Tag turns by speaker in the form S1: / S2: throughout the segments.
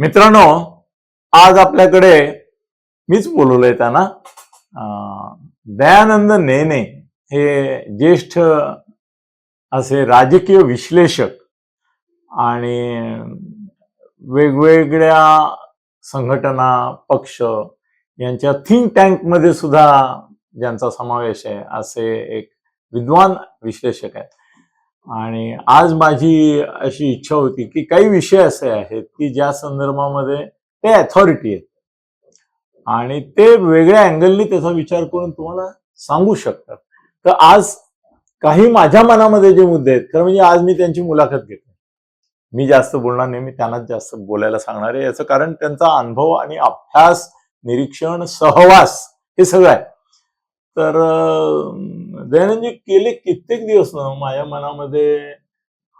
S1: मित्रांनो आज आपल्याकडे मीच बोलवलंय त्यांना. दयानंद नेने हे ज्येष्ठ असे राजकीय विश्लेषक आणि वेगवेगळ्या संघटना पक्ष यांच्या थिंक टँकमध्ये सुद्धा ज्यांचा समावेश आहे असे एक विद्वान विश्लेषक आहेत. आणि आज माझी अशी इच्छा होती की काही विषय असे आहेत की ज्या संदर्भामध्ये ते अथॉरिटी आहेत. आणि ते वेगळ्या अँगलनी त्याचा विचार करून तुम्हाला सांगू शकतात. तर आज काही माझ्या मनामध्ये जे मुद्दे आहेत खरं म्हणजे आज मी त्यांची मुलाखत घेतो मी जास्त बोलणार नाही मी त्यांनाच जास्त बोलायला सांगणार आहे. याचं कारण त्यांचा अनुभव आणि अभ्यास निरीक्षण सहवास हे सगळं आहे. तर दयानंदजी गेले कित्येक दिवस ना माझ्या मनामध्ये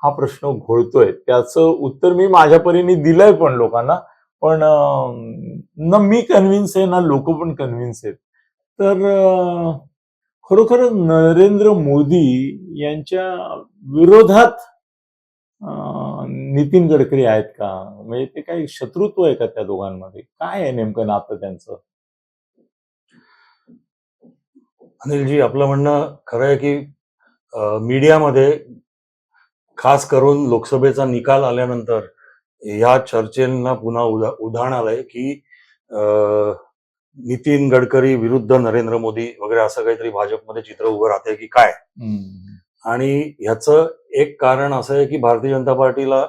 S1: हा प्रश्न घोळतोय. त्याचं उत्तर मी माझ्या परीने दिलंय पण लोकांना. पण ना मी कन्व्हिन्स आहे ना लोक पण कन्व्हिन्स आहेत. तर खरोखर नरेंद्र मोदी यांच्या विरोधात नितीन गडकरी आहेत का? म्हणजे ते काही शत्रुत्व आहे का त्या दोघांमध्ये? काय आहे नेमकं नातं त्यांचं?
S2: अनिलजी आपलं म्हणणं खरं आहे की मीडियामध्ये खास करून लोकसभेचा निकाल आल्यानंतर ह्या चर्चेला पुन्हा उदा उदाहरण आलंय की नितीन गडकरी विरुद्ध नरेंद्र मोदी वगैरे असं काहीतरी भाजपमध्ये चित्र उभं राहतंय की काय? आणि ह्याचं एक कारण असं आहे की भारतीय जनता पार्टीला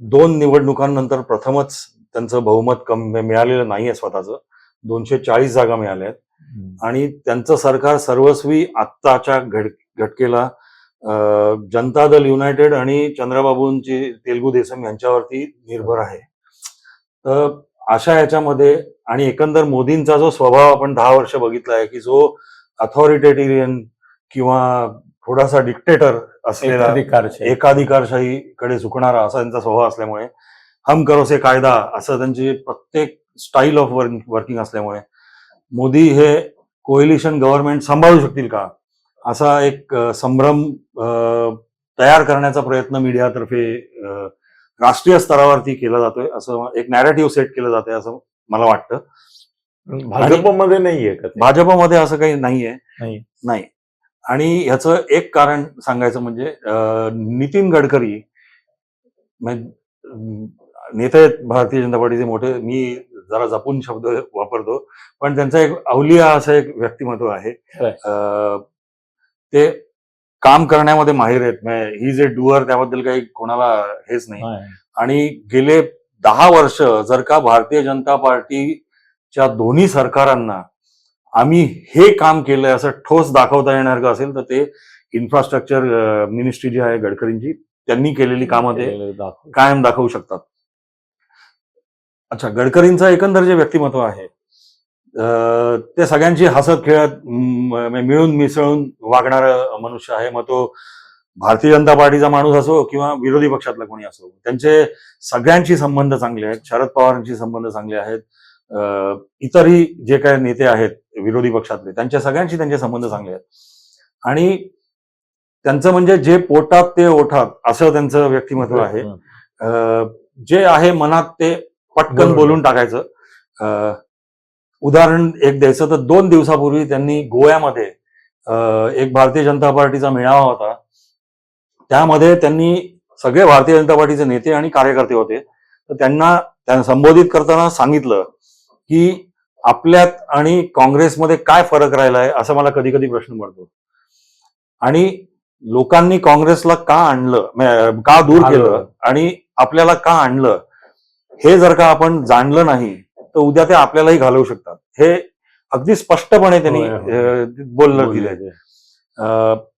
S2: दोन निवडणुकांनंतर प्रथमच त्यांचं बहुमत कम मिळालेलं नाहीये स्वतःचं. दोनशे चाळीस जागा मिळाल्या आहेत आणि त्यांचं सरकार सर्वस्वी आत्ताच्या घड घटकेला जनता दल युनायटेड आणि चंद्रबाबूंची तेलगू देसम यांच्यावरती निर्भर आहे तर अशा याच्यामध्ये आणि एकंदर मोदींचा जो स्वभाव आपण दहा वर्ष बघितला आहे की जो अथॉरिटेरियन किंवा थोडासा डिक्टेटर असलेला
S1: एकाधिकारशाही.
S2: एकाधिकारशाहीकडे झुकणारा असा त्यांचा स्वभाव असल्यामुळे हम करो से कायदा असं त्यांची प्रत्येक स्टाईल ऑफ वर्किंग असल्यामुळे मोदी हे कोएलिशन गव्हर्नमेंट सांभाळू शकतील का? असा एक संभ्रम तयार करण्याचा प्रयत्न मीडियातर्फे राष्ट्रीय स्तरावरती केला जातोय. असं एक नॅरेटिव्ह सेट केलं जातंय असं मला वाटतं.
S1: भाजपमध्ये नाहीये?
S2: भाजपमध्ये असं काही नाहीये.
S1: नाही.
S2: नाही. आणि ह्याचं एक कारण सांगायचं म्हणजे नितीन गडकरी म्हणजे, नेते आहेत भारतीय जनता पार्टीचे मोठे. मी जरा जपून शब्द वापरतो. पण त्यांचा एक अवलिया असं एक व्यक्तिमत्व आहे. ते काम करण्यामध्ये माहीर आहेत. ही जे डुअर त्याबद्दल काही कोणाला हेच नाही. आणि गेले दहा वर्ष जर का भारतीय जनता पार्टीच्या दोन्ही सरकारांना आम्ही हे काम केलंय असं ठोस दाखवता येणार का असेल तर ते इन्फ्रास्ट्रक्चर मिनिस्ट्री जी आहे गडकरींची त्यांनी केलेली कामं ते. कायम दाखवू शकतात. अच्छा गडकरींचं एकंदर जे व्यक्तिमत्व आहे ते सगळ्यांची हसत खेळत म, मिळून मिसळून वागणारं मनुष्य आहे. मग तो भारतीय जनता पार्टीचा माणूस असो किंवा विरोधी पक्षातला कोणी असो त्यांचे सगळ्यांशी संबंध चांगले आहेत. शरद पवारांशी संबंध चांगले आहेत. इतरही जे काही नेते आहेत विरोधी पक्षातले त्यांच्या सगळ्यांशी त्यांचे संबंध चांगले आहेत. आणि त्यांचं म्हणजे जे पोटात ते ओठात असं त्यांचं व्यक्तिमत्व आहे. जे आहे मनात ते पटकन. बोलून टाकायचं. उदाहरण एक द्यायचं तर दोन दिवसापूर्वी त्यांनी गोव्यामध्ये एक भारतीय जनता पार्टीचा मेळावा होता. त्यामध्ये त्यांनी सगळे भारतीय जनता पार्टीचे नेते आणि कार्यकर्ते होते. तर त्यांना त्यांना संबोधित करताना सांगितलं की आपल्यात आणि काँग्रेसमध्ये काय फरक राहिलाय असं मला कधी कधी प्रश्न पडतो. आणि लोकांनी काँग्रेसला का आणलं का दूर. केलं आणि आपल्याला का आणलं? हे जर का आपण जाणलं नाही तर उद्या ते आपल्यालाही घालवू शकतात. हे अगदी स्पष्टपणे त्यांनी बोललं दिलंय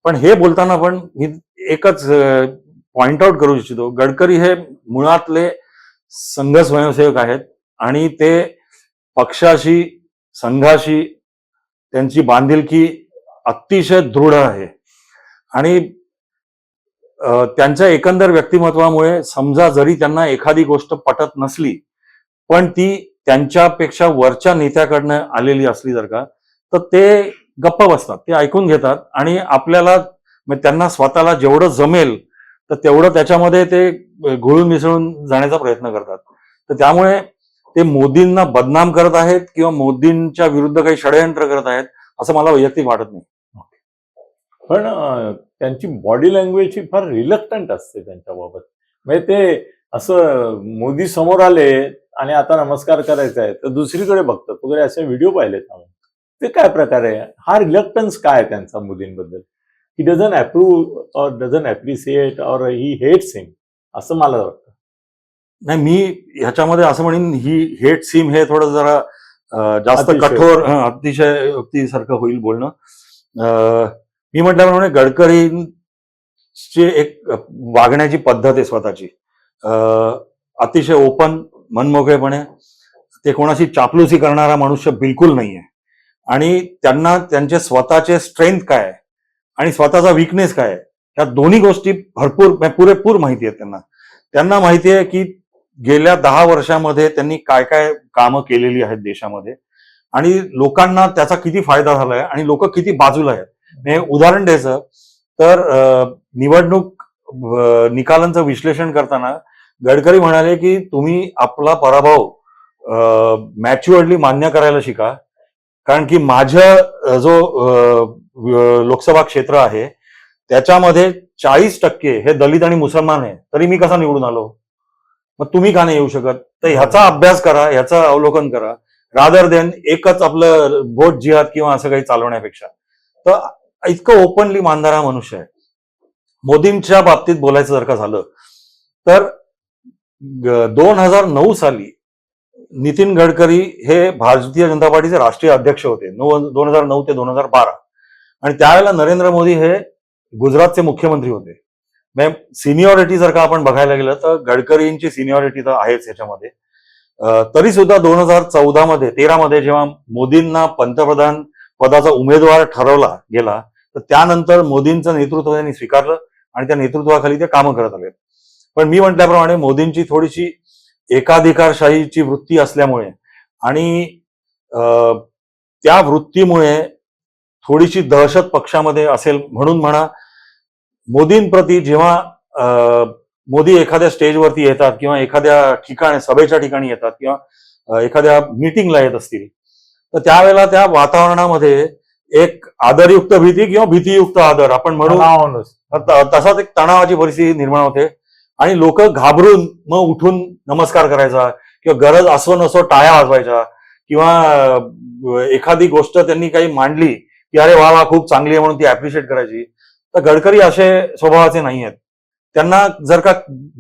S2: पण हे बोलताना पण मी एकच पॉइंट आउट करू इच्छितो. गडकरी हे मुळातले संघ स्वयंसेवक आहेत आणि ते पक्षाशी संघाशी त्यांची बांधिलकी अतिशय दृढ आहे. आणि त्यांच्या एकंदर व्यक्तिमत्वामुळे समजा जरी त्यांना एखादी गोष्ट पटत नसली पण ती त्यांच्यापेक्षा वरच्या नेत्याकडनं आलेली असली जर का तर ते गप्प बसतात ते ऐकून घेतात आणि आपल्याला त्यांना स्वतःला जेवढं जमेल तर तेवढं त्याच्यामध्ये ते घुळून मिसळून जाण्याचा प्रयत्न करतात. तर त्यामुळे ते मोदींना बदनाम करत आहेत किंवा मोदींच्या विरुद्ध काही षडयंत्र करत आहेत असं मला वैयक्तिक वाटत नाही.
S1: पण त्यांची बॉडी लँग्वेज ही फार रिलक्टंट असते त्यांच्याबाबत. म्हणजे ते असं मोदी समोर आले आणि आता नमस्कार करायचा आहे तर दुसरीकडे बघतात. वगैरे असे व्हिडिओ पाहिलेत आम्ही ते काय प्रकार आहे? हा रिलक्टन्स काय त्यांचा मोदींबद्दल? He doesn't approve or doesn't appreciate or he hates him असं मला वाटतं.
S2: नाही मी ह्याच्यामध्ये असं म्हणेन ही हेट सीम हे थोडं जरा जास्त. कठोर अतिशय सारखं होईल बोलणं. मी म्हटल्याप्रमाणे गडकरींची एक वागण्याची पद्धत आहे स्वतःची. अतिशय ओपन मनमोकळेपणे ते कोणाशी चापलुसी करणारा मनुष्य बिलकुल नाही आहे आणि त्यांना त्यांचे स्वतःचे स्ट्रेंथ काय आहे आणि स्वतःचा विकनेस काय आहे ह्या दोन्ही गोष्टी भरपूर म्हणजे पुरेपूर माहिती आहेत त्यांना. त्यांना माहिती आहे की गेल्या दहा वर्षामध्ये त्यांनी काय काय कामं केलेली आहेत देशामध्ये आणि लोकांना त्याचा किती फायदा झालाय आणि लोक किती बाजूला आहेत. उदाहरण द्यायचं तर निवडणूक निकालांचं विश्लेषण करताना गडकरी म्हणाले की तुम्ही आपला पराभव मॅच्युअर्डली मान्य करायला शिका. कारण की माझं जो लोकसभा क्षेत्र आहे त्याच्यामध्ये चाळीस टक्के हे दलित आणि मुसलमान आहे. तरी मी कसा निवडून आलो? मग तुम्ही का नाही येऊ शकत? तर ह्याचा अभ्यास करा ह्याचं अवलोकन करा. रादर देन एकच आपलं बोट जिहाद किंवा असं काही चालवण्यापेक्षा. तर इतकं ओपनली मानणारा मनुष्य आहे. मोदींच्या बाबतीत बोलायचं जर का झालं तर दोन हजार नऊ साली नितीन गडकरी हे भारतीय जनता पार्टीचे राष्ट्रीय अध्यक्ष होते दोन हजार नऊ ते दोन हजार बारा. आणि त्यावेळेला नरेंद्र मोदी हे गुजरातचे मुख्यमंत्री होते. सिनियॉरिटी जर का आपण बघायला गेलं तर गडकरींची सिनियॉरिटी तर आहेच याच्यामध्ये. तरी सुद्धा दोन हजार चौदा मध्ये तेरा मध्ये जेव्हा मोदींना पंतप्रधान पदाचा उमेदवार ठरवला गेला तर त्यानंतर मोदींचं नेतृत्व त्यांनी स्वीकारलं आणि त्या नेतृत्वाखाली ते कामं करत आले पण मी म्हटल्याप्रमाणे मोदींची थोडीशी एकाधिकारशाहीची वृत्ती असल्यामुळे आणि अं, त्या वृत्तीमुळे थोडीशी दहशत पक्षामध्ये असेल म्हणून म्हणा मोदींप्रती जेव्हा मोदी एखाद्या स्टेजवरती येतात किंवा एखाद्या ठिकाणी सभेच्या ठिकाणी येतात किंवा एखाद्या मीटिंगला येत असतील तर त्यावेळेला त्या वातावरणामध्ये एक आदरयुक्त भीती किंवा भीतीयुक्त आदर आपण म्हणू
S1: तणावानंच.
S2: त- तसाच एक तणावाची परिस्थिती निर्माण होते. आणि लोक घाबरून मग उठून नमस्कार करायचा किंवा गरज असो नसो टाळ्या वाजवायच्या किंवा एखादी गोष्ट त्यांनी काही मांडली की अरे वा वा खूप चांगली आहे म्हणून ती अप्रिशिएट करायची. तर गडकरी असे स्वभावाचे नाही आहेत. त्यांना जर का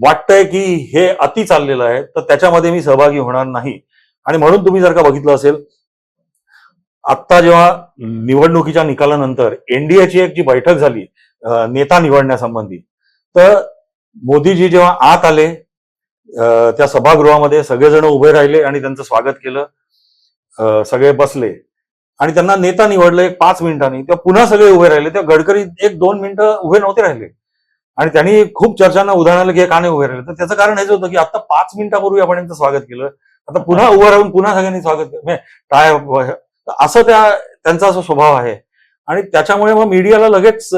S2: वाटतंय की हे अति चाललेलं आहे तर त्याच्यामध्ये मी सहभागी होणार नाही. आणि म्हणून तुम्ही जर का बघितलं असेल आत्ता जेव्हा निवडणुकीच्या निकालानंतर एनडीएची एक जी बैठक झाली नेता निवडण्यासंबंधी तर मोदीजी जेव्हा आत आले त्या सभागृहामध्ये सगळेजण उभे राहिले आणि त्यांचं स्वागत केलं सगळे बसले. आणि त्यांना नेता निवडलं एक पाच मिनिटांनी तेव्हा पुन्हा सगळे उभे राहिले. तेव्हा गडकरी एक दोन मिनिटं उभे नव्हते राहिले. आणि त्यांनी खूप चर्चांना उदाहरण आलं की हे का नाही उभे राहिले. तर त्याचं कारण हेच होतं की आता पाच मिनिटापूर्वी आपण यांचं स्वागत केलं. आता पुन्हा उभं राहून पुन्हा सगळ्यांनी स्वागत म्हणजे टाय तर असं त्या त्यांचा असा स्वभाव आहे. आणि त्याच्यामुळे मग मीडियाला लगेच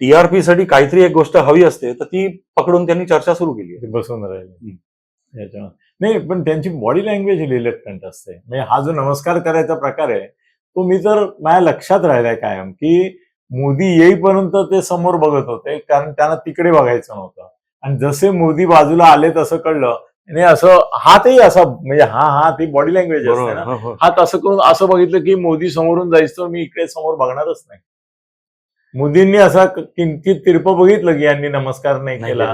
S2: टीआरपी साठी काहीतरी एक गोष्ट हवी असते तर ती पकडून त्यांनी चर्चा सुरू केली
S1: बसून राहिले. नाही पण त्यांची बॉडी लँग्वेज रिलेक्टंट असते म्हणजे हा जो नमस्कार करायचा प्रकार आहे तो मी तर माझ्या लक्षात राहिलाय कायम की मोदी येईपर्यंत ते समोर बघत होते कारण त्यांना तिकडे बघायचं नव्हतं. आणि जसे मोदी बाजूला आले तसं कळलं आणि असं हातही असा म्हणजे हा हा ती बॉडी लँग्वेज असते ना.
S2: हो, हो.
S1: हात असं करून असं बघितलं की मोदी समोरून जायचं मी इकडे समोर बघणारच नाही. मोदींनी असा किंचित तिरप बघितलं की यांनी नमस्कार नाही केला.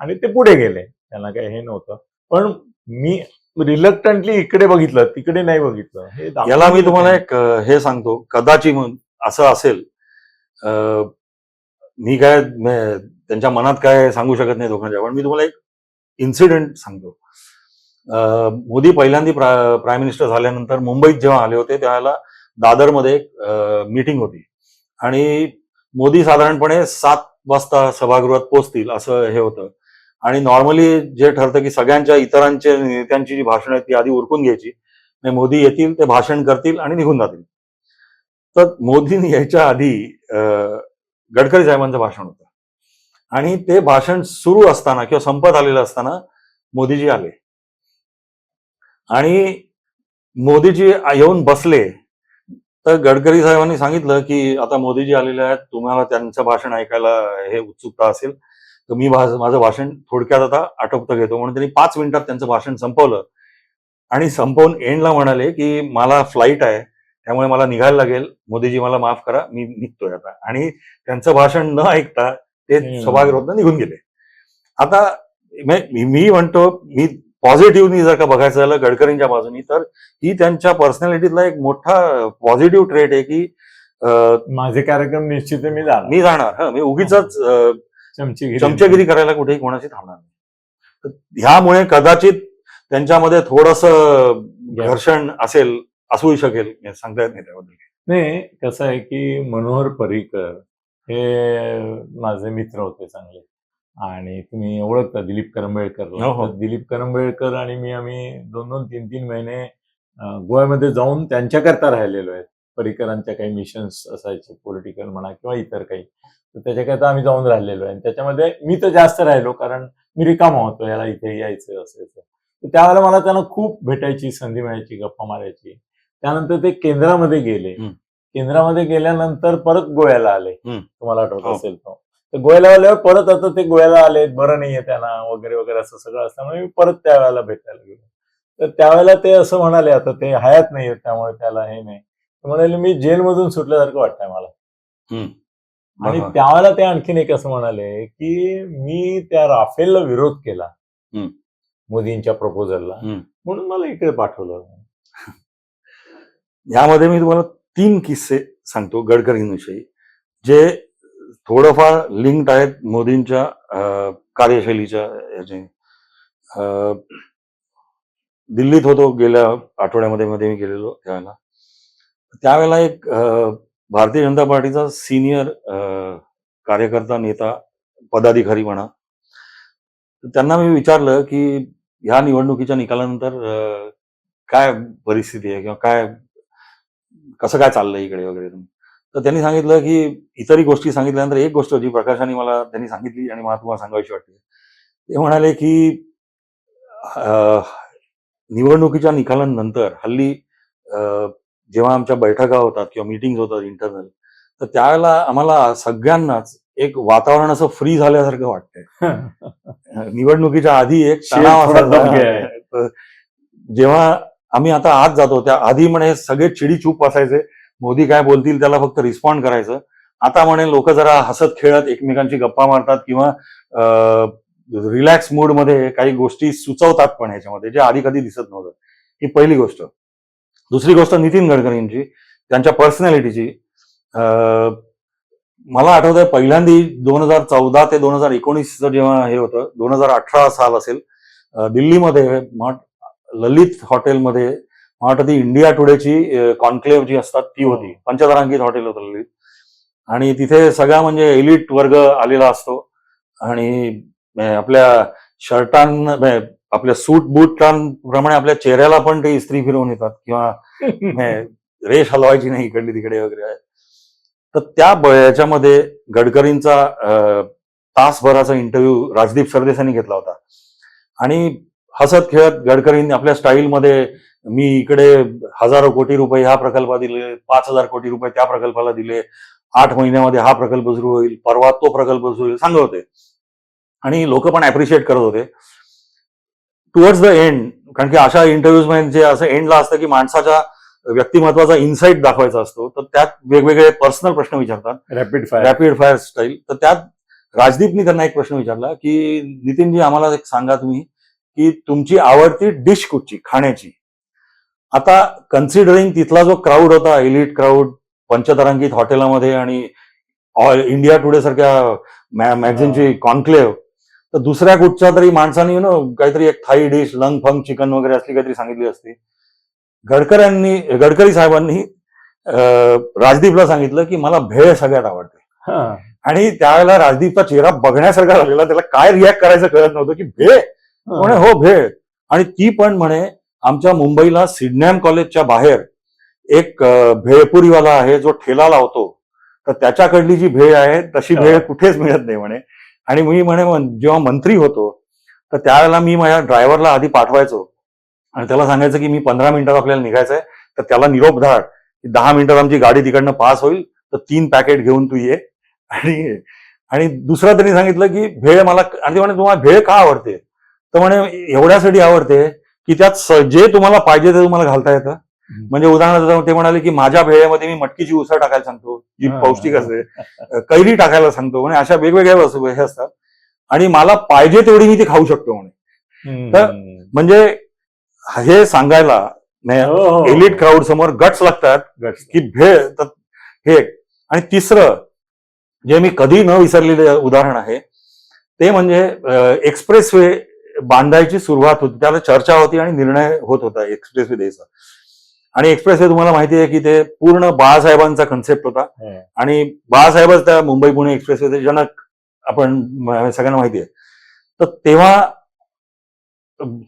S1: आणि ते पुढे गेले. त्यांना काही हे नव्हतं. पण मी रिलक्टंटली इकडे बघितलं तिकडे नाही बघितलं. हे
S2: याला मी तुम्हाला. एक हे सांगतो. कदाचित म्हणून असं असेल अं, मी काय त्यांच्या मनात काय सांगू शकत नाही दोघांच्या पण मी तुम्हाला एक इन्सिडेंट सांगतो. मोदी पहिल्यांदा प्रा, प्राईम मिनिस्टर झाल्यानंतर मुंबईत जेव्हा आले होते त्यावेळेला दादरमध्ये एक मीटिंग होती. आणि मोदी साधारणपणे सात वाजता सभागृहात पोहोचतील असं हे होतं. आणि नॉर्मली जे ठरतं की सगळ्यांच्या इतरांच्या नेत्यांची जी भाषणं आहेत ती आधी उरकून घ्यायची. मोदी येतील ते भाषण करतील आणि निघून जातील. तर मोदी यायच्या आधी अं, गडकरी साहेबांचं भाषण होतं. आणि ते भाषण सुरू असताना किंवा संपत आलेलं असताना मोदीजी आले. आणि मोदीजी येऊन बसले. तर गडकरी साहेबांनी सांगितलं की आता मोदीजी आलेले आहेत तुम्हाला त्यांचं भाषण ऐकायला हे उत्सुकता असेल तर मी माझं भाषण थोडक्यात आता आटोपतं घेतो. म्हणून त्यांनी पाच मिनिटात त्यांचं भाषण संपवलं. आणि संपवून एंडला म्हणाले की मला फ्लाईट आहे त्यामुळे मला निघायला लागेल. मोदीजी मला माफ करा मी निघतोय आता. आणि त्यांचं भाषण न ऐकता ते
S1: हम्म.
S2: सभागृहातून निघून गेले. आता मी मी म्हणतो मी पॉझिटिव्हनी जर का बघायचं झालं गडकरींच्या बाजूनी तर ही त्यांच्या पर्सनॅलिटीतला एक मोठा पॉझिटिव्ह ट्रेट आहे की
S1: माझे कार्यक्रम निश्चित मी जाणार.
S2: मी जाणार. हं, मी उगीच
S1: चमचेगिरी.
S2: करायला कुठेही कोणाची थांबणार नाही. ह्यामुळे कदाचित त्यांच्यामध्ये थोडस घर्षण असेल असूही शकेल सांगता येत नाही त्याबद्दल.
S1: नाही कसं आहे की मनोहर पर्रिकर हे माझे मित्र होते चांगले. आणि तुम्ही ओळखता दिलीप करंबेळकरला.
S2: हो, हो.
S1: दिलीप करंबेळकर आणि मी आम्ही दोन दोन तीन तीन महिने गोव्यामध्ये जाऊन त्यांच्याकरता राहिलेलो आहे. पर्रिकरांच्या काही मिशन्स असायचे पॉलिटिकल म्हणा किंवा इतर काही. तर त्याच्याकरता आम्ही जाऊन राहिलेलो आहे. आणि त्याच्यामध्ये मी तर जास्त राहिलो कारण मी रिकामा होतो याला इथे यायचं असायचं तर त्यावेळेला मला त्यांना खूप भेटायची संधी मिळायची गप्पा मारायची. त्यानंतर ते केंद्रामध्ये गेले. केंद्रामध्ये गेल्यानंतर परत गोव्याला आले. तुम्हाला आठवत
S2: हो.
S1: असेल तो तर गोव्याला आल्यावर परत आता ते गोव्याला आले बरं नाहीये त्यांना वगैरे वगैरे असं सगळं असल्यामुळे मी परत त्यावेळेला भेटायला गेलो तर त्यावेळेला ते असं म्हणाले आता ते हयात नाहीये त्यामुळे त्याला हे नाही म्हणाले मी जेलमधून सुटल्यासारखं वाटतंय मला. आणि. त्यावेळेला ते आणखीन एक असं म्हणाले की मी त्या राफेलला विरोध केला. मोदींच्या प्रपोजलला. म्हणून मला इकडे पाठवलं
S2: यामध्ये मी तुम्हाला तीन किस्से सांगतो गडकरींविषयी जे थोडंफार लिंक्ड आहेत मोदींच्या कार्यशैलीच्या याचे. दिल्लीत होतो गेल्या आठवड्यामध्ये मध्ये मी गेलेलो त्यावेळेला. त्यावेळेला एक भारतीय जनता पार्टीचा सिनियर कार्यकर्ता नेता पदाधिकारी म्हणा त्यांना मी विचारलं की ह्या निवडणुकीच्या निकालानंतर काय परिस्थिती आहे किंवा काय कसं काय चाललंय इकडे वगैरे तर त्यांनी सांगितलं की इतरही गोष्टी सांगितल्यानंतर एक गोष्ट होती प्रकाशाने मला त्यांनी सांगितली आणि मला तुम्हाला सांगायची वाटते ते म्हणाले की निवडणुकीच्या निकालानंतर हल्ली जेव्हा आमच्या बैठका होतात किंवा मिटिंग होतात इंटरनल तर त्यावेळेला आम्हाला सगळ्यांनाच एक वातावरण असं फ्री झाल्यासारखं वाटतंय. निवडणुकीच्या आधी एक तणाव. तर जेव्हा आम्ही आता आत जातो. त्या आधी म्हणे सगळे चिडी चूप असायचे मोदी काय बोलतील त्याला फक्त रिस्पॉन्ड करायचं. आता म्हणे लोक जरा हसत खेळत एकमेकांची गप्पा मारतात किंवा रिलॅक्स मूडमध्ये काही गोष्टी सुचवतात पण ह्याच्यामध्ये जे आधी कधी दिसत नव्हतं. ही पहिली गोष्ट. दुसरी गोष्ट नितीन गडकरींची त्यांच्या पर्सनॅलिटीची मला आठवतंय पहिल्यांदी दोन हजार चौदा ते दोन हजार एकोणीसचं जेव्हा हे होतं दोन हजार अठरा साल असेल दिल्लीमध्ये ललित हॉटेलमध्ये मला वाटतं ती इंडिया टुडेची कॉन्क्लेव्ह जी असतात ती होती. पंचतारांकित हॉटेल होतं ललित. आणि तिथे सगळा म्हणजे एलिट वर्ग आलेला असतो. आणि आपल्या शर्टां आपल्या सूट बूटांप्रमाणे आपल्या चेहऱ्याला पण ते इस्त्री फिरवून येतात. किंवा रेष हलवायची नाही इकडली तिकडे वगैरे. तर त्या याच्यामध्ये गडकरींचा तासभराचा इंटरव्ह्यू राजदीप सरदेसाईंनी घेतला होता. आणि हसत खेळत गडकरींनी आपल्या स्टाईलमध्ये मी इकडे हजारो कोटी रुपये ह्या प्रकल्पात दिले पाच हजार कोटी रुपये त्या प्रकल्पाला दिले आठ महिन्यामध्ये हा प्रकल्प सुरू होईल परवा तो प्रकल्प सुरू होईल सांगत होते. आणि लोक पण अप्रिशिएट करत होते. टुवर्ड्स द एंड कारण की अशा इंटरव्ह्यूजमध्ये जे असं एंडला असतं की माणसाच्या व्यक्तिमत्वाचा इन्साईट दाखवायचा असतो तर त्यात वेगवेगळे पर्सनल प्रश्न विचारतात.
S1: Rapid fire
S2: rapid fire style तर त्यात राजदीपनी त्यांना एक प्रश्न विचारला की नितीनजी आम्हाला एक सांगा तुम्ही की तुमची आवडती डिश कुठची? खाण्याची. आता कन्सिडरिंग तिथला जो क्राऊड होता एलिट क्राऊड पंचतारांकित हॉटेलामध्ये आणि ऑल इंडिया टुडे सारख्या मॅगझिनची कॉन्क्लेव्ह तर दुसऱ्या कुठच्या तरी माणसाने यु नो काहीतरी एक Thai dish lung fung chicken वगैरे असली काहीतरी सांगितली असती. गडकऱ्यांनी गडकरी साहेबांनी राजदीपला सांगितलं की मला भेळ सगळ्यात आवडते. आणि त्यावेळेला राजदीपचा चेहरा बघण्यासारखा झालेला त्याला काय रिॲक्ट करायचं कळत नव्हतं की भेळ म्हणे हो भेळ आणि ती पण म्हणे आमच्या मुंबईला सिडनॅम कॉलेजच्या बाहेर एक भेळपुरीवाला आहे जो ठेला लावतो तर त्याच्याकडली जी भेळ आहे तशी भेळ कुठेच मिळत नाही म्हणे. आणि मी म्हणे जेव्हा मंत्री होतो तर त्यावेळेला मी माझ्या ड्रायव्हरला आधी पाठवायचो. आणि त्याला सांगायचं की मी पंधरा मिनिटात आपल्याला निघायचं आहे तर त्याला निरोप धाड. की दहा मिनिटात आमची गाडी तिकडनं पास होईल तर तीन पॅकेट घेऊन तू ये. आणि आणि दुसरा त्यांनी सांगितलं की भेळ मला आणि ते म्हणे तुम्हाला भेळ का आवडते? तर म्हणे एवढ्यासाठी आवडते की त्यात स- जे तुम्हाला पाहिजे ते तुम्हाला घालता येतं म्हणजे उदाहरणार्थ ते म्हणाले की माझ्या भेळेमध्ये मी मटकीची उसळ टाकायला सांगतो जी. पौष्टिक असते कैरी टाकायला सांगतो म्हणजे अशा वेगवेगळ्या वस्तू हे असतात आणि मला पाहिजे तेवढी मी ती खाऊ शकतो म्हणे तर- म्हणजे हे सांगायला
S1: हो, हो.
S2: एलिट क्राऊड समोर गट्स लागतात. की भेळ तर हे. आणि तिसरं जे मी कधी न विसरलेले उदाहरण आहे ते म्हणजे एक्सप्रेस वे बांधायची सुरुवात होती त्याला चर्चा होती आणि निर्णय होत होता एक्सप्रेस वे द्यायचा आणि एक्सप्रेस वे तुम्हाला माहिती आहे की ते पूर्ण बाळासाहेबांचा कन्सेप्ट होता.
S1: हं.
S2: आणि बाळासाहेबच त्या मुंबई पुणे एक्सप्रेस वेचे जनक आपण सगळ्यांना माहिती आहे. तर तेव्हा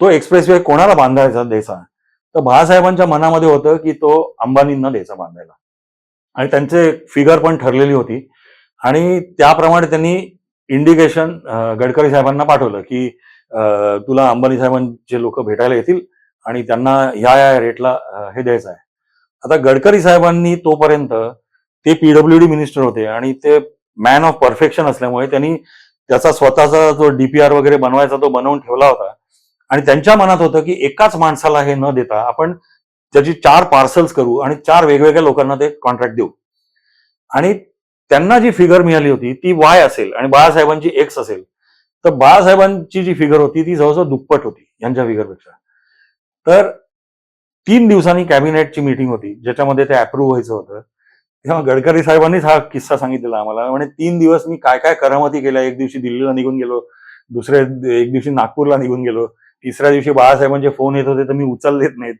S2: तो एक्सप्रेस वे कोणाला बांधायचा द्यायचा तर बाळासाहेबांच्या मनामध्ये होतं की तो अंबानींना द्यायचा बांधायला. आणि त्यांचे फिगर पण ठरलेली होती. आणि त्याप्रमाणे त्यांनी इंडिकेशन गडकरी साहेबांना पाठवलं की तुला अंबानी साहेबांचे लोक भेटायला येतील आणि त्यांना ह्या या रेटला हे द्यायचं आहे. आता गडकरी साहेबांनी तोपर्यंत ते पीडब्ल्यू डी मिनिस्टर होते आणि ते मॅन ऑफ परफेक्शन असल्यामुळे त्यांनी त्याचा स्वतःचा जो डीपीआर वगैरे बनवायचा तो बनवून ठेवला होता. आणि त्यांच्या मनात होतं की एकाच माणसाला हे न देता आपण त्याची चार पार्सल्स करू आणि चार वेगवेगळ्या लोकांना ते कॉन्ट्रॅक्ट देऊ. आणि त्यांना जी फिगर मिळाली होती ती वाय असेल आणि बाळासाहेबांची एक्स असेल. तर बाळासाहेबांची जी फिगर होती ती जवळजवळ दुप्पट होती यांच्या फिगरपेक्षा तर तीन दिवसांनी कॅबिनेटची मीटिंग होती ज्याच्यामध्ये ते अप्रूव्ह व्हायचं होतं. तेव्हा गडकरी साहेबांनीच हा किस्सा सांगितलेला आम्हाला. म्हणजे तीन दिवस मी काय काय करामती केल्या? एक दिवशी दिल्लीला निघून गेलो दुसऱ्या एक दिवशी नागपूरला निघून गेलो. तिसऱ्या दिवशी बाळासाहेबांचे फोन येत होते तर मी उचललेत नाहीत.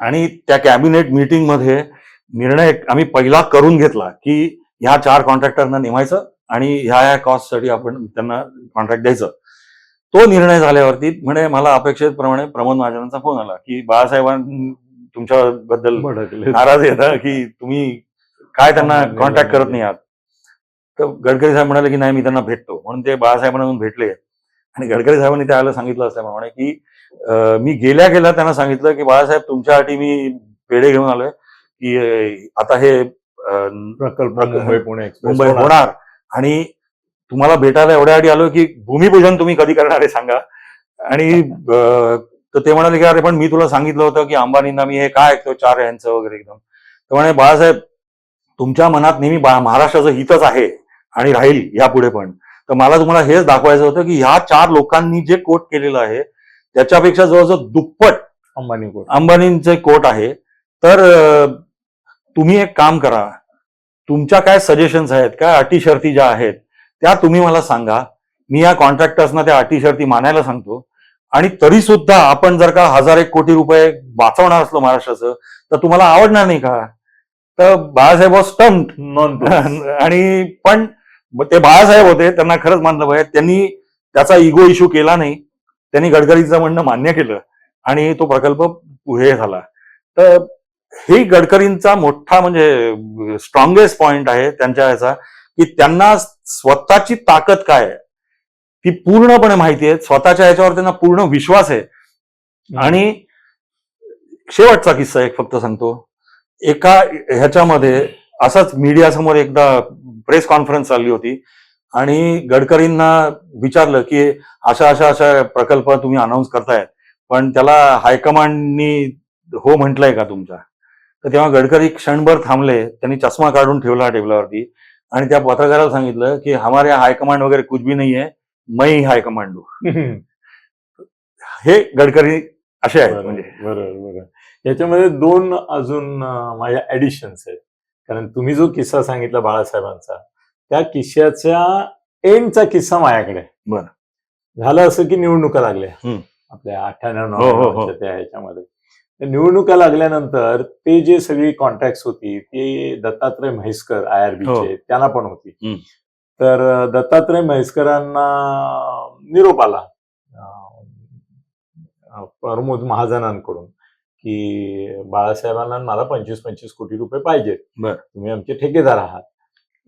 S2: आणि त्या कॅबिनेट मीटिंगमध्ये निर्णय आम्ही पहिला करून घेतला की ह्या चार कॉन्ट्रॅक्टरना नेमायचं आणि ह्या ह्या कॉस्टसाठी आपण त्यांना कॉन्ट्रॅक्ट द्यायचं. तो निर्णय झाल्यावरती म्हणजे मला अपेक्षितप्रमाणे प्रमोद महाजनांचा फोन आला की बाळासाहेबां तुमच्याबद्दल. नाराज येतं की तुम्ही काय त्यांना कॉन्टॅक्ट करत नाही. आहात. तर गडकरी साहेब म्हणाले की नाही मी त्यांना भेटतो. म्हणून ते बाळासाहेबांना भेटले. आणि गडकरी साहेबांनी त्यावेळेला सांगितलं असल्याप्रमाणे की मी गेल्या गेल्या त्यांना सांगितलं की बाळासाहेब तुमच्यासाठी मी पेढे घेऊन आलोय की आता हे
S1: प्रकल्प मुंबई पुणे
S2: मुंबई होणार. आणि तुम्हाला भेटायला एवढ्या आधी आलो की भूमिपूजन तुम्ही कधी करणार आहे सांगा. आणि तर ते म्हणाले की अरे पण मी तुला सांगितलं होतं की अंबानींना मी हे काय ऐकतो चार यांचं वगैरे एकदम. तर म्हणे बाळासाहेब तुमच्या मनात नेहमी महाराष्ट्राचं हितच आहे आणि राहील यापुढे पण. तर मला तुम्हाला हेच दाखवायचं होतं की ह्या चार लोकांनी जे कोट केलेलं आहे त्याच्यापेक्षा जवळजवळ दुप्पट
S1: अंबानी कोट.
S2: अंबानींचे कोट आहे. तर तुम्ही एक काम करा. तुमच्या काय सजेशन्स आहेत काय अटी शर्ती ज्या आहेत त्या तुम्ही मला सांगा. मी या कॉन्ट्रॅक्टर्सना त्या अटी शर्ती मानायला सांगतो. आणि तरी सुद्धा आपण जर का हजार एक कोटी रुपये वाचवणार असलो महाराष्ट्राचं तर तुम्हाला आवडणार नाही का? तर बाळासाहेब स्टम्प
S1: नॉन
S2: आणि पण ते बाळासाहेब होते त्यांना खरंच मानलं पाहिजे. त्यांनी त्याचा इगो इश्यू केला नाही. त्यांनी गडकरीचं म्हणणं मान्य केलं. आणि तो प्रकल्प पुढे झाला. तर हे गडकरींचा मोठा म्हणजे स्ट्रॉंगेस्ट पॉइंट आहे त्यांच्या ह्याचा की त्यांना स्वतःची ताकद काय ती पूर्णपणे माहिती आहे. स्वतःच्या ह्याच्यावर त्यांना पूर्ण विश्वास आहे. आणि शेवटचा किस्सा एक फक्त सांगतो. एका ह्याच्यामध्ये असाच मीडिया समोर एकदा प्रेस कॉन्फरन्स चालली होती. आणि गडकरींना विचारलं की अशा अशा अशा प्रकल्प तुम्ही अनाऊन्स करतायत. पण त्याला हायकमांडनी हो म्हटलंय का तुमच्या? तर तेव्हा गडकरी क्षणभर थांबले त्यांनी चष्मा काढून ठेवला टेबलावरती आणि त्या पत्रकाराला सांगितलं की हमारे हायकमांड वगैरे कुछ भी नाही आहे मै हायकमांड हूं. हे गडकरी असे आहेत म्हणजे
S1: बरोबर बरोबर याच्यामध्ये दोन अजून माझ्या ऍडिशन्स आहेत कारण तुम्ही जो किस्सा सांगितला बाळासाहेबांचा त्या किस्स्याच्या एंडचा किस्सा माझ्याकडे.
S2: बरं.
S1: झालं असं की निवडणुका लागल्या. आपल्या अठ्ठ्याण्णव
S2: हो, हो, हो.
S1: त्या ह्याच्यामध्ये निवडणुका लागल्यानंतर ते जे सगळी कॉन्टॅक्ट होती ते दत्तात्रय म्हैसकर आय आर
S2: हो.
S1: चे त्यांना पण होती. तर दत्तात्रय म्हैसकरांना निरोप आला प्रमोद महाजनांकडून की बाळासाहेबांना मला पंचवीस पंचवीस कोटी रुपये पाहिजेत. तुम्ही आमचे ठेकेदार आहात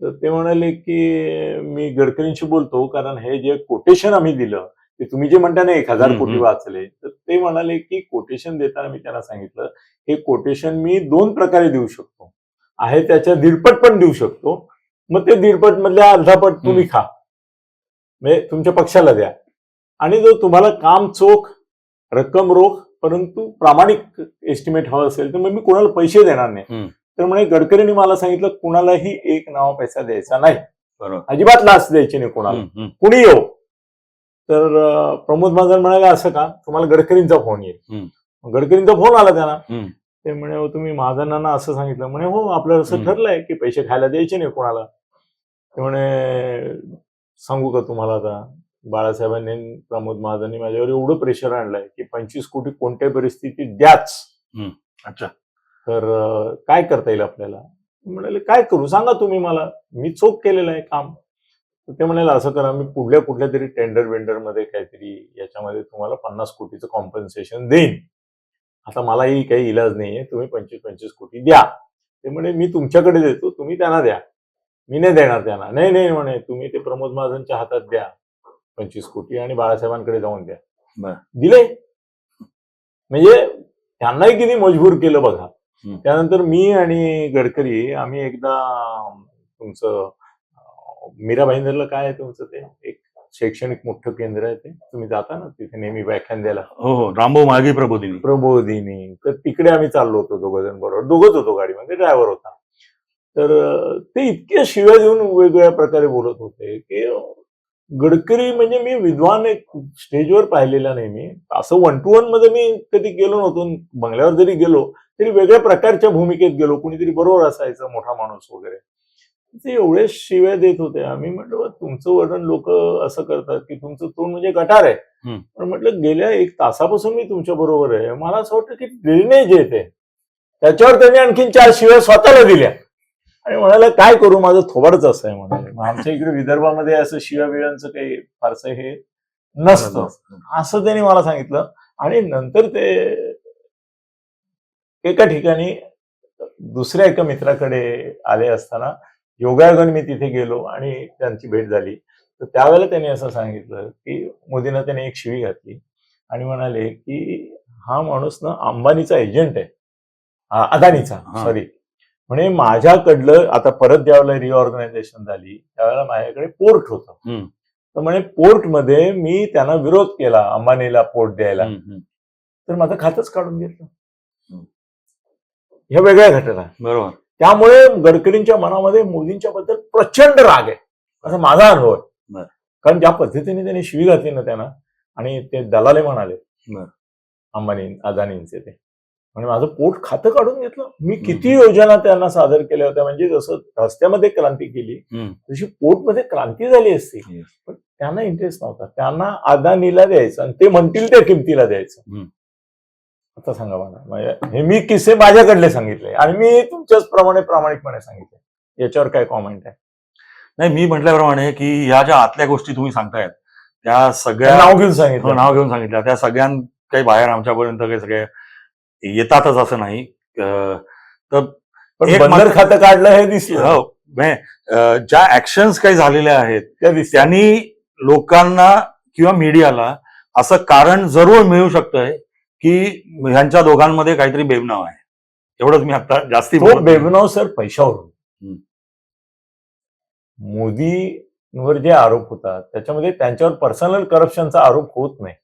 S1: तर ते म्हणाले की मी गडकरींशी बोलतो कारण हे जे कोटेशन आम्ही दिलं तुम्ही जे म्हणता ना एक हजार कोटी. वाचले तर ते म्हणाले की कोटेशन देताना मी त्यांना सांगितलं हे कोटेशन मी दोन प्रकारे देऊ शकतो. आहे त्याच्या दीडपट पण देऊ शकतो. मग ते दीडपट मधल्या अर्धापट तुम्ही खा. म्हणजे तुमच्या पक्षाला द्या. आणि जर तुम्हाला काम चोख रक्कम रोख परंतु प्रामाणिक एस्टिमेट हवं असेल तर मग मी कोणाला पैसे देणार नाही. तर म्हणे गडकरींनी मला सांगितलं कुणालाही एक नाव पैसा द्यायचा नाही. अजिबात लाच द्यायची नाही कोणाला. कुणी येऊ तर प्रमोद महाजन म्हणाले असं का? तुम्हाला गडकरींचा फोन येईल. गडकरींचा फोन आला त्यांना. ते म्हणे "हो, तुम्ही महाजनांना असं सांगितलं. म्हणे हो आपलं असं. ठरलंय की पैसे खायला द्यायचे नाही कोणाला. ते म्हणे सांगू का तुम्हाला आता? बाळासाहेबांनी प्रमोद महाजननी माझ्यावर एवढं प्रेशर आणलंय की पंचवीस कोटी कोणत्याही परिस्थितीत द्याच?
S2: अच्छा.
S1: तर काय करता येईल आपल्याला? म्हणाले काय करू? सांगा तुम्ही मला. मी चोख केलेलं आहे काम. तर ते म्हणाले असं करा मी पुढल्या कुठल्या तरी टेंडर वेंडरमध्ये काहीतरी याच्यामध्ये तुम्हाला पन्नास कोटीचं कॉम्पन्सेशन देईन. आता मलाही काही इलाज नाहीये तुम्ही पंचवीस पंचवीस कोटी द्या. ते म्हणे मी तुमच्याकडे देतो तुम्ही त्यांना द्या. मी नाही देणार त्यांना. नाही नाही म्हणे तुम्ही ते प्रमोद महाजनच्या हातात द्या. पंचवीस कोटी आणि बाळासाहेबांकडे जाऊन द्या. दिले. म्हणजे त्यांनाही किती मजबूर केलं बघा. त्यानंतर मी आणि गडकरी आम्ही एकदा तुमचं मीरा भाईंदरला काय आहे तुमचं ते? एक शैक्षणिक मोठं केंद्र आहे ते. तुम्ही जाता ना तिथे नेहमी व्याख्यान द्यायला
S2: हो हो. रामभाऊ मागे प्रबोधिनी.
S1: प्रबोधिनी. तर तिकडे आम्ही चाललो होतो दोघ जण बरोबर. दोघच होतो गाडीमध्ये ड्रायव्हर होता. तर ते इतक्या शिव्या देऊन वेगवेगळ्या प्रकारे बोलत होते की गडकरी म्हणजे मी विद्वान एक स्टेजवर पाहिलेला नाही मी असं वन टू वनमध्ये मी कधी गेलो नव्हतो. बंगल्यावर जरी गेलो तरी वेगळ्या प्रकारच्या भूमिकेत गेलो. कुणीतरी बरोबर असायचं मोठा माणूस वगैरे. ते एवढे शिव्या देत होते. आम्ही म्हटलं "बा, तुमचं वर्णन लोक असं करतात की तुमचं तोंड म्हणजे गटार आहे. पण म्हटलं गेल्या एक तासापासून मी तुमच्या बरोबर आहे. मला असं वाटतं की ड्रेनेज येते त्याच्यावर त्यांनी आणखीन चार शिव्या स्वतःला दिल्या. आणि म्हणाले काय करू? माझं थोबाडच असं आहे म्हणाले आमच्या इकडे विदर्भामध्ये असं शिव्या बिव्यांचं काही फारसं हे नसतं. असं त्यांनी मला सांगितलं. आणि नंतर ते एका ठिकाणी दुसऱ्या एका मित्राकडे आले असताना योगायोगाने मी तिथे गेलो आणि त्यांची भेट झाली तर त्यावेळेला त्यांनी असं सांगितलं की मोदींना त्याने एक शिवी घातली आणि म्हणाले की हा माणूस ना अंबानीचा एजंट आहे अदानीचा. सॉरी म्हणे माझ्याकडलं आता परत ज्यावेळेला रिऑर्गनायझेशन झाली त्यावेळेला माझ्याकडे पोर्ट होतं. तर म्हणे पोर्टमध्ये मी त्यांना विरोध केला अंबानीला पोर्ट द्यायला. तर माझं खातच काढून घेतलं. ह्या वेगळ्या घटना
S2: बरोबर
S1: त्यामुळे गडकरींच्या मनामध्ये मोदींच्या बद्दल प्रचंड राग आहे असा माझा अनुभव आहे. कारण ज्या पद्धतीने त्यांनी शिवी घातली ना त्यांना आणि ते दलाले म्हणाले. अंबानी अदानींचे ते म्हणजे माझं पोट खातं काढून घेतलं मी किती योजना त्यांना सादर केल्या होत्या म्हणजे जसं रस्त्यामध्ये क्रांती केली. तशी पोटमध्ये क्रांती झाली असती. पण त्यांना इंटरेस्ट नव्हता त्यांना अदानीला द्यायचं आणि ते म्हणतील त्या किमतीला द्यायचं. आता सांगा मला. म्हणजे हे मी किस्से माझ्याकडले सांगितले आणि मी तुमच्याच प्रमाणे प्रामाणिकपणे सांगितले. याच्यावर काय कॉमेंट आहे?
S2: नाही मी म्हटल्याप्रमाणे की ह्या ज्या आतल्या गोष्टी तुम्ही सांगतायत त्या सगळ्या
S1: नाव घेऊन
S2: हो,
S1: सांगितलं
S2: नाव घेऊन सांगितल्या. त्या सगळ्या काही बाहेर आमच्यापर्यंत काही सगळे येतातच असं नाही. एक
S1: बंदर खातं काढलं हे दिसलं.
S2: हो, ज्या ऍक्शन्स काही झालेल्या आहेत
S1: त्या
S2: त्यांनी लोकांना किंवा मीडियाला असं कारण जरूर मिळू शकतंय की ह्यांच्या दोघांमध्ये काहीतरी बेबनाव आहे. एवढंच मी आता जास्ती.
S1: बेबनाव सर पैशावरून. मोदींवर जे आरोप होतात त्याच्यामध्ये त्यांच्यावर पर्सनल करप्शनचा आरोप होत नाही.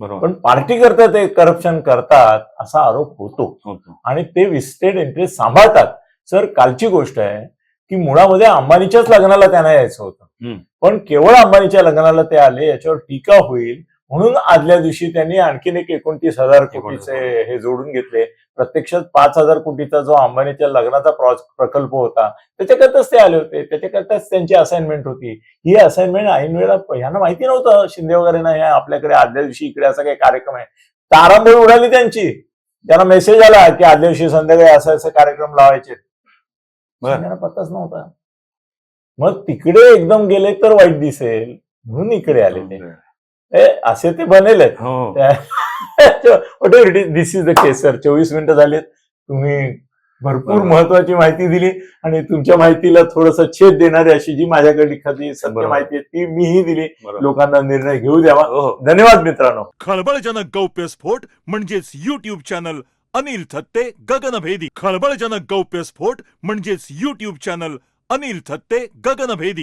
S2: बरोबर.
S1: पण पार्टी करता ते करप्शन करतात असा आरोप होतो. आणि ते विस्टेड इंटरेस्ट सांभाळतात. सर कालची गोष्ट आहे की मुळामध्ये अंबानीच्याच लग्नाला त्यांना यायचं होतं. पण केवळ अंबानीच्या लग्नाला ते आले याच्यावर टीका होईल म्हणून आदल्या दिवशी त्यांनी आणखीन एक एकोणतीस हजार कोटीचे हे जोडून घेतले. प्रत्यक्षात पाच हजार कोटीचा जो अंबानीच्या लग्नाचा प्रॉ- प्रकल्प होता त्याच्याकरताच ते आले होते. त्याच्याकरताच त्यांची असाइनमेंट होती. ही असाइनमेंट ऐन वेळा ह्यांना माहिती नव्हतं. शिंदे वगैरे नाही आपल्याकडे आदल्या दिवशी इकडे असा काही कार्यक्रम आहे. तारांबळ उडाली त्यांची. त्यांना मेसेज आला की आदल्या दिवशी संध्याकाळी असं असं कार्यक्रम लावायचे. त्यांना पत्ताच नव्हता. मग तिकडे एकदम गेले तर वाईट दिसेल. म्हणून इकडे आले ते ए, असे ते बनेल
S2: हो
S1: this is the case sir चोवीस मिनिटं झालेत. तुम्ही भरपूर. महत्वाची माहिती दिली आणि तुमच्या माहितीला थोडस छेद देणारी अशी जी माझ्याकडे एखादी सत्य. माहिती आहे ती मीही दिली. लोकांना निर्णय घेऊ द्यावा.
S2: हो. हो
S1: धन्यवाद मित्रांनो.
S3: खळबळजनक गौप्यस्फोट म्हणजेच युट्यूब चॅनल अनिल थत्ते गगनभेदी. खळबळजनक गौप्यस्फोट म्हणजेच युट्यूब चॅनल अनिल थत्ते गगनभेदी.